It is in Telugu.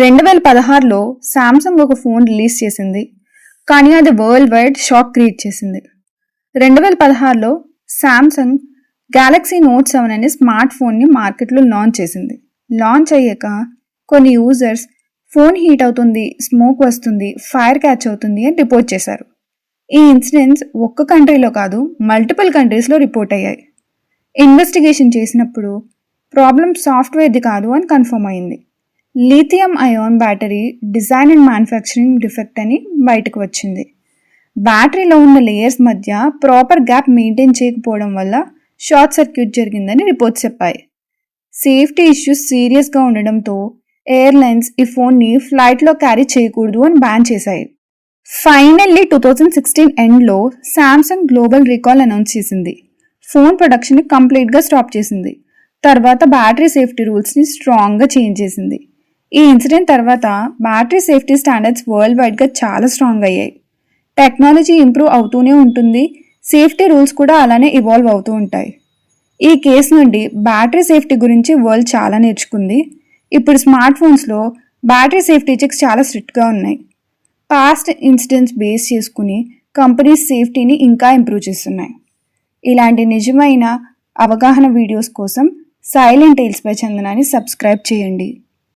రెండు వేల పదహారులో శాంసంగ్ ఒక ఫోన్ రిలీజ్ చేసింది. కానీ అది వరల్డ్ వైడ్ షాక్ క్రియేట్ చేసింది. రెండు వేల పదహారులో శాంసంగ్ గ్యాలక్సీ నోట్ సెవెన్ అనే స్మార్ట్ ఫోన్ని మార్కెట్లో లాంచ్ చేసింది. లాంచ్ అయ్యాక కొన్ని యూజర్స్ ఫోన్ హీట్ అవుతుంది స్మోక్ వస్తుంది ఫైర్ క్యాచ్ అవుతుంది అని రిపోర్ట్ చేశారు. ఈ ఇన్సిడెంట్స్ ఒక్క కంట్రీలో కాదు మల్టిపుల్ కంట్రీస్లో రిపోర్ట్ అయ్యాయి. ఇన్వెస్టిగేషన్ చేసినప్పుడు ప్రాబ్లం సాఫ్ట్వేర్ది కాదు అని కన్ఫర్మ్ అయింది. Lithium ion battery design and manufacturing defect అని బయటకు వచ్చింది. బ్యాటరీలో ఉన్న లేయర్స్ మధ్య ప్రాపర్ గ్యాప్ మెయింటైన్ చేయకపోవడం వల్ల షార్ట్ సర్క్యూట్ జరిగిందని రిపోర్ట్స్ చెప్పాయి. సేఫ్టీ ఇష్యూస్ సీరియస్గా ఉండడంతో ఎయిర్లైన్స్ ఈ ఫోన్ని ఫ్లైట్లో క్యారీ చేయకూడదు అని బ్యాన్ చేశాయి. ఫైనల్లీ టూ థౌజండ్ సిక్స్టీన్ ఎండ్లో శాంసంగ్ గ్లోబల్ రికాల్ అనౌన్స్ చేసింది. ఫోన్ ప్రొడక్షన్ కంప్లీట్గా స్టాప్ చేసింది. తర్వాత బ్యాటరీ సేఫ్టీ రూల్స్ని స్ట్రాంగ్గా చేంజ్ చేసింది. ఈ ఇన్సిడెంట్ తర్వాత బ్యాటరీ సేఫ్టీ స్టాండర్డ్స్ వరల్డ్ వైడ్గా చాలా స్ట్రాంగ్ అయ్యాయి. టెక్నాలజీ ఇంప్రూవ్ అవుతూనే ఉంటుంది. సేఫ్టీ రూల్స్ కూడా అలానే ఇవాల్వ్ అవుతూ ఉంటాయి. ఈ కేసు నుండి బ్యాటరీ సేఫ్టీ గురించి వరల్డ్ చాలా నేర్చుకుంది. ఇప్పుడు స్మార్ట్ ఫోన్స్లో బ్యాటరీ సేఫ్టీ చెక్స్ చాలా స్ట్రిక్ట్గా ఉన్నాయి. పాస్ట్ ఇన్సిడెంట్స్ బేస్ చేసుకుని కంపెనీస్ సేఫ్టీని ఇంకా ఇంప్రూవ్ చేస్తున్నాయి. ఇలాంటి నిజమైన అవగాహన వీడియోస్ కోసం సైలెంట్ టైల్స్ పై చందనాన్ని సబ్స్క్రైబ్ చేయండి.